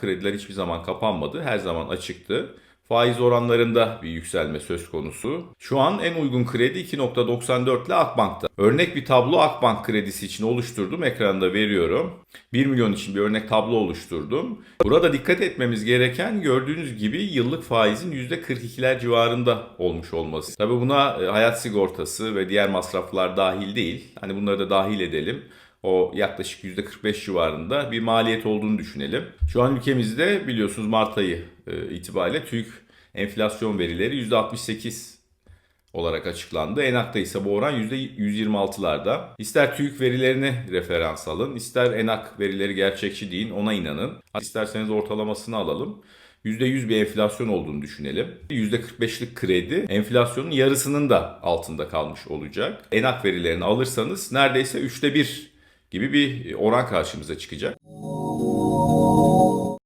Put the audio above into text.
Krediler hiçbir zaman kapanmadı. Her zaman açıktı. Faiz oranlarında bir yükselme söz konusu. Şu an en uygun kredi 2.94 ile Akbank'ta. Örnek bir tablo Akbank kredisi için oluşturdum. Ekranda veriyorum. 1 milyon için bir örnek tablo oluşturdum. Burada dikkat etmemiz gereken gördüğünüz gibi yıllık faizin %42'ler civarında olmuş olması. Tabi buna e, hayat sigortası ve diğer masraflar dahil değil. Hani bunları da dahil edelim o yaklaşık %45 civarında bir maliyet olduğunu düşünelim. Şu an ülkemizde biliyorsunuz Mart ayı e, itibariyle TÜİK enflasyon verileri %68 olarak açıklandı. Enak'ta ise bu oran %126'larda. İster TÜİK verilerini referans alın, ister Enak verileri gerçekçi deyin, ona inanın. İsterseniz ortalamasını alalım. %100 bir enflasyon olduğunu düşünelim. %45'lik kredi enflasyonun yarısının da altında kalmış olacak. Enak verilerini alırsanız neredeyse üçte bir gibi bir oran karşımıza çıkacak.